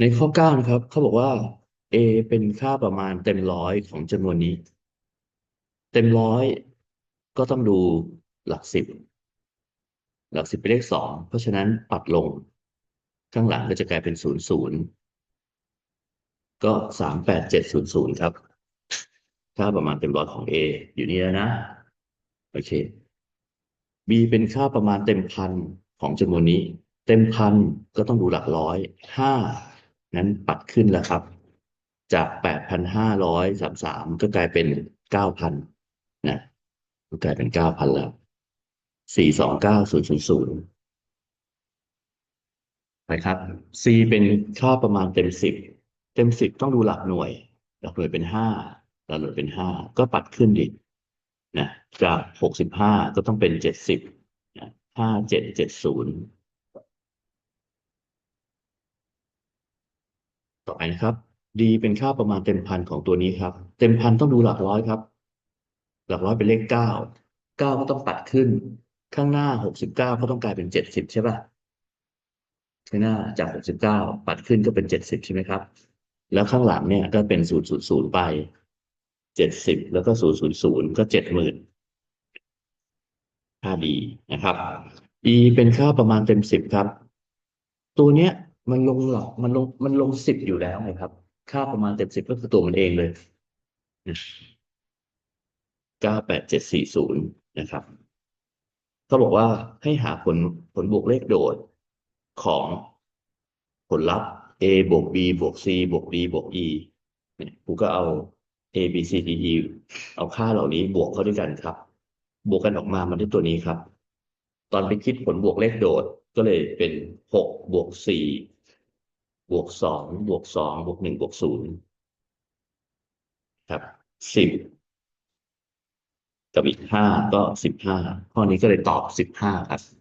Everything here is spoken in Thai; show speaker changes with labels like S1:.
S1: ในข้อเก้านะครับ เขาบอกว่า a เป็นค่าประมาณเต็มร้อยของจำนวนนี้ เต็มร้อยก็ต้องดูหลักสิบ หลักสิบเป็นเลขสองเพราะฉะนั้นปัดลง ข้างหลังก็จะกลายเป็นศูนย์ศูนย์ก็สามแปดเจ็ดศูนย์ศูนย์ครับ ค่าประมาณเต็มร้อยของ a อยู่นี่แล้วนะ โอเค b เป็นค่าประมาณเต็มพันของจำนวนนี้ เต็มพันก็ต้องดูหลักร้อยห้า นั้นปรับขึ้นแล้วครับ จาก 8,533 ก็กลายเป็น 9,000 นะ ก็กลายเป็น 9,000 แล้ว 429000ไปครับ C เป็นค่าประมาณเต็ม 10 เต็ม 10 ต้องดูหลักหน่วย หลักหน่วยเป็น 5 หลักหน่วยเป็น 5 ก็ปัดขึ้นดินะจาก 65 ก็ต้องเป็น 70 5770 ต่อไปนะครับ d เป็นค่าประมาณเต็มพันของตัวนี้ครับ เต็มพันต้องดูหลักร้อยครับ หลักร้อยเป็นเลขเก้าเก้าก็ต้องปัดขึ้น ข้างหน้าหกสิบเก้าก็ต้องกลายเป็นเจ็ดสิบใช่ป่ะข้างหน้าจากหกสิบเก้าปัดขึ้นก็เป็นเจ็ดสิบใช่ไหมครับ แล้วข้างหลังเนี่ยก็เป็นศูนย์ศูนย์ศูนย์ไปเจ็ดสิบแล้วก็ศูนย์ศูนย์ศูนย์ก็เจ็ดหมื่นค่าดีนะครับ e เป็นค่าประมาณเต็มสิบครับ ตัวเนี้ย มันลงหลักมันลงมันลงสิบอยู่แล้วไงครับ ค่าประมาณเต็มสิบก็คือตัวมันเองเลยเก้าแปดเจ็ดสี่ศูนย์นะครับเขาบอกว่าให้หาผลผลบวกเลขโดดของผลลัพธ์ a บวก b บวก c บวก d บวก e เนี่ยกูก็เอา a b c d e เอาค่าเหล่านี้บวกเข้าด้วยกันครับ บวกกันออกมามันได้ตัวนี้ครับ ตอนไปคิดผลบวกเลขโดดก็เลยเป็นหกบวกสี่ บวกสองบวกสองบวกหนึ่งบวกศูนย์ครับสิบกับอีกห้าก็สิบห้าข้อนี้ก็เลยตอบสิบห้าครับ